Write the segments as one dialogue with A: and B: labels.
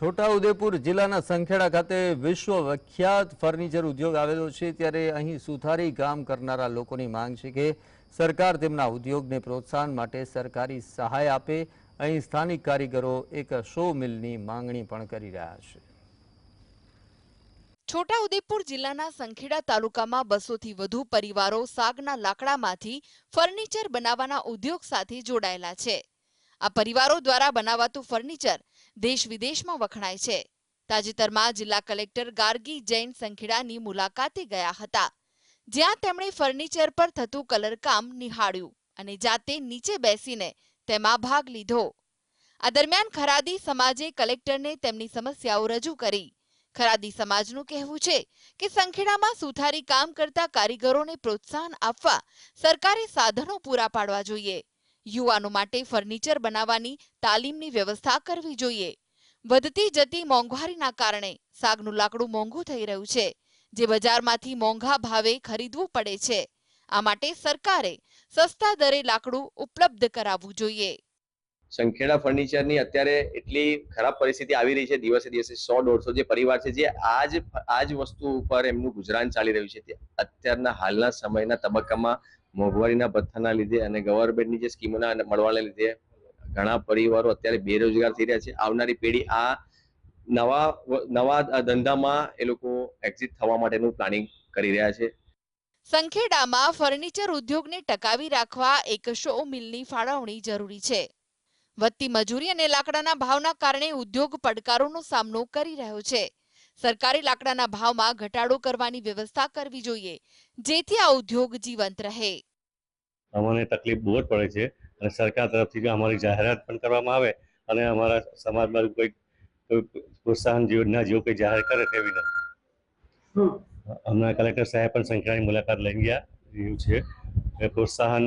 A: છોટાઉદેપુર જિલ્લાના સંખેડા ખાતે વિશ્વ વિખ્યાત ફર્નિચર ઉદ્યોગ આવેલો છે. ત્યારે અહીં સુથારી કામ કરનારા લોકોની માંગ છે કે સરકાર તેમના ઉદ્યોગને પ્રોત્સાહન માટે સરકારી સહાય આપે. અહીં સ્થાનિક કારીગરો એક શો મિલની માંગણી પણ કરી રહ્યા છે.
B: છોટાઉદેપુર જિલ્લાના સંખેડા તાલુકામાં બસોથી વધુ પરિવારો સાગના લાકડામાંથી ફર્નિચર બનાવવાના ઉદ્યોગ સાથે જોડાયેલા છે. આ પરિવારો દ્વારા બનાવાતું ફર્નિચર દેશ વિદેશમાં વખણાય છે. તાજેતરમાં જિલ્લા કલેક્ટર ગાર્ગી જૈન સંખેડાની મુલાકાતે ગયા હતા. જ્યાં તેમણે ફર્નિચર પર થતું કલરકામ નિહાળ્યું અને જાતે નીચે બેસીને તેમાં ભાગ લીધો. આ દરમિયાન ખરાદી સમાજે કલેક્ટરને તેમની સમસ્યાઓ રજૂ કરી. ખરાદી સમાજનું કહેવું છે કે સંખેડામાં સુથારી કામ કરતા કારીગરોને પ્રોત્સાહન આપવા સરકારે સાધનો પૂરા પાડવા જોઈએ. યુવાનો માટે ફર્નિચર બનાવવાની તાલીમની વ્યવસ્થા કરવી જોઈએ. વધતી જતી મોંઘવારીના કારણે સાગનું લાકડું મોંઘું થઈ રહ્યું છે, જે બજારમાંથી મોંઘા ભાવે ખરીદવું પડે છે. આ માટે સરકારે સસ્તા દરે લાકડું ઉપલબ્ધ કરાવવું જોઈએ.
C: સંખેડા ફર્નિચરની અત્યારે એટલી ખરાબ પરિસ્થિતિ આવી રહી છે, દિવસે દિવસે સો, દોઢસો જે પરિવાર છે, જે આજ આજ વસ્તુ ઉપર એમનું ગુજરાન ચાલી રહ્યું છે અત્યારના હાલના સમયના તબક્કામાં મોંઘવારીના ભથ્થાના લીધે અને ગવર્મેન્ટની જે સ્કીમોના મળવાના લીધે ઘણા પરિવારો અત્યારે બેરોજગાર થઈ રહ્યા છે. આવનારી પેઢી આ નવા નવા ધંધામાં એ લોકો એક્ઝિટ થવા માટેનું પ્લાનિંગ કરી રહ્યા છે.
B: સંખેડામાં ફર્નિચર ઉદ્યોગને ટકાવી રાખવા એક શો મિલની ફાળવણી જરૂરી છે. વધતી મજૂરી અને લાકડાના ભાવના કારણે ઉદ્યોગ પડકારોનો સામનો કરી રહ્યો છે. સરકારી લાકડાના ભાવમાં ઘટાડો કરવાની વ્યવસ્થા કરવી જોઈએ જેથી આ ઉદ્યોગ જીવંત રહે.
D: અમને તકલીફ બહુ જ પડે છે અને સરકાર તરફથી જો અમારી જાહેરાત પણ કરવામાં આવે અને અમારા સમાજમાં કોઈ પ્રોત્સાહન યોજના જેવું કંઈ જાહેર કરે તેવી નથી હમણાં કલેક્ટર સાહેબ પણ સંખ્યાની મુલાકાત લઈ ગયા એવું છે. એ પ્રોત્સાહન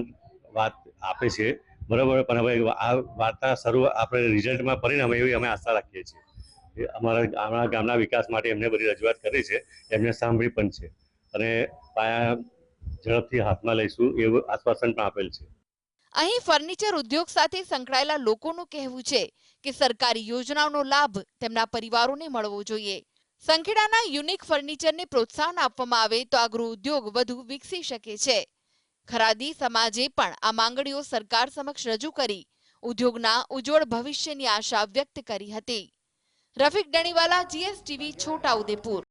D: વાત આપે છે. બરાબર પણ હવે આ વાર્તા શરૂ આપણે રિઝલ્ટમાં પરિણમે એવી અમે આશા રાખીએ છીએ. અમારા અમારા ગામના વિકાસ માટે એમને બધી રજૂઆત કરી છે. એમને સાંભળી પણ છે. અને પાયા ઝડપથી હાથમાં લઈશું એવું આશ્વાસન પણ આપેલ છે.
B: અહીં ફર્નિચર ઉદ્યોગ સાથે સંકળાયેલા લોકોનું કહેવું છે કે સરકારી યોજનાઓનો લાભ તેમના પરિવારોને મળવો જોઈએ. સંખેડાના યુનિક ફર્નિચરને પ્રોત્સાહન આપવામાં આવે તો આ ગૃહ ઉદ્યોગ વધુ વિકસી શકે છે. ખરાદી સમાજે પણ આ માંગણીઓ સરકાર સમક્ષ રજૂ કરી. ઉદ્યોગના ઉજ્જવળ ભવિષ્યની આશા વ્યક્ત કરી હતી. રફીક ડણીવાલા જીએસટીવી છોટાઉદેપુર